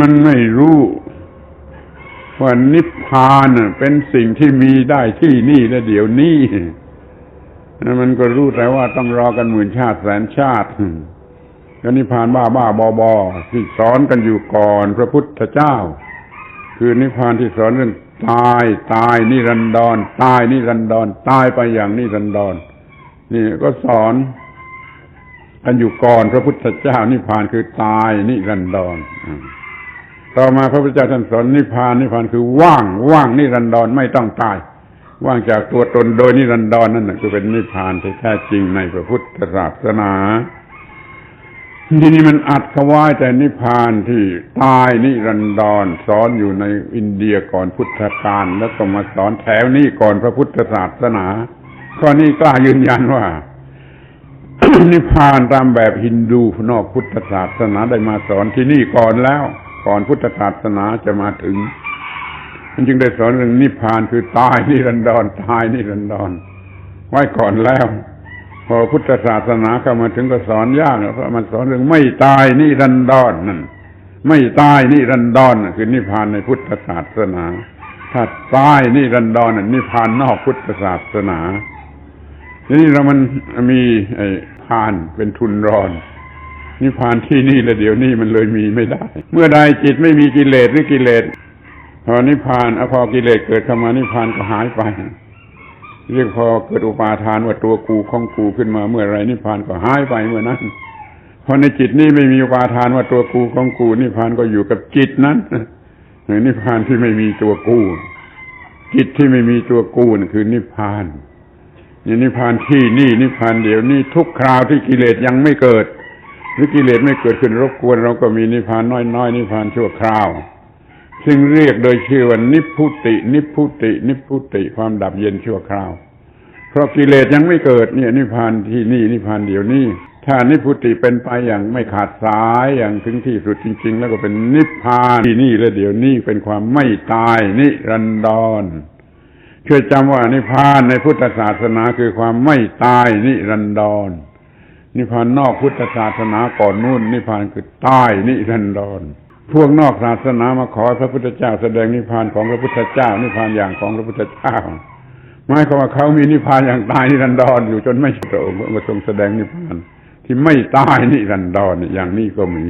มันไม่รู้ว่านิพพานเป็นสิ่งที่มีได้ที่นี่และเดี๋ยวนี้มันก็รู้แต่ว่าต้องรอกันหมื่นชาติแสนชาติก็นิพพานบ้าบ้าบอบอที่สอนกันอยู่ก่อนพระพุทธเจ้า คือนิพพานที่สอนเรื่องตายตายนิรันดรตายนิรันดรตายไปอย่างนิรันดรนี่ก็สอน กันอยู่ก่อนพระพุทธเจ้านิพพานคือตายนิรันดรต่อมาพระพุทธเจ้าท่านสอนนิพพานนิพพานคือว่างว่างนิรันดรไม่ต้องตาย ว่างจากตัวตนโดยนิรันดรนั่นแหละคือเป็นนิพพานที่แท้จริงในพระพุทธศาสนาทีนี้มันอัดเขาไว้แต่นิพพานที่ตายนิรันดรสอนอยู่ในอินเดียก่อนพุทธกาลแล้วก็มาสอนแถวนี้ก่อนพระพุทธศาสนาข้อนี้กล้ายืนยันว่า นิพพานตามแบบฮินดูนอกพุทธศาสนาได้มาสอนที่นี่ก่อนแล้ว ก่อนพุทธศาสนาจะมาถึงมันจึงได้สอนเรื่องนิพพานคือตายนิรันดรตายนิรันดรไว้ก่อนแล้ว พอพุทธศาสนาเข้ามาถึงก็สอนยากเพราะมันสอนเรื่องไม่ตายนิรันดรนั่นไม่ตายนิรันดรคือนิพพานในพุทธศาสนา ถ้าตายนิรันดรนั่นนิพพานนอกพุทธศาสนา ทีนี้เรามันมีไอ้ พานเป็นทุนรอน นิพพานที่นี่และเดี๋ยวนี้มันเลยมีไม่ได้ เมื่อใดจิตไม่มีกิเลสหรือกิเลสพอนิพพานอพอกิเลสเกิดเข้ามานิพพานก็หายไป เรียกพอเกิดอุปาทานว่าตัวกูของกูขึ้นมาเมื่อไรนิพพานก็หายไปเมื่อนั้นพอในจิตนี้ไม่มีอุปาทานว่าตัวกูของกูนิพพานก็อยู่กับจิตนั้นนิพพานที่ไม่มีตัวกูจิตที่ไม่มีตัวกูนั่นคือนิพพาน นี่นิพพานที่นี่นิพพานเดี๋ยวนี้ทุกคราวที่กิเลสยังไม่เกิด หรือกิเลสไม่เกิดขึ้นรบกวน เราก็มีนิพพานน้อยๆนิพพานชั่วคราว ซึ่งเรียกโดยชื่อว่านิพุติ นิพุติ นิพุติความดับเย็นชั่วคราว เพราะกิเลสยังไม่เกิดเนี่ย นิพพานที่นี่นิพพานเดี๋ยวนี้ถ้านิพพุติเป็นไปอย่างไม่ขาดสายอย่างถึงที่สุดจริง ๆ แล้วก็เป็นนิพพานที่นี่และเดี๋ยวนี้เป็นความไม่ตายนิรันดร ช่วยจำว่านิพพานในพุทธศาสนาคือความไม่ตายนิรันดร นิพพานนอกพุทธศาสนาก่อนนู่น นิพพานคือตายนิรันดร พวกนอกศาสนามาขอพระพุทธเจ้าแสดงนิพพานของพระพุทธเจ้า นิพพานอย่างของพระพุทธเจ้าหมายความว่าเขามีนิพพานอย่างตายนิรันดรอยู่จนไม่โตมาทรงแสดงนิพพานที่ไม่ตายนิรันดรอย่างนี้ก็มี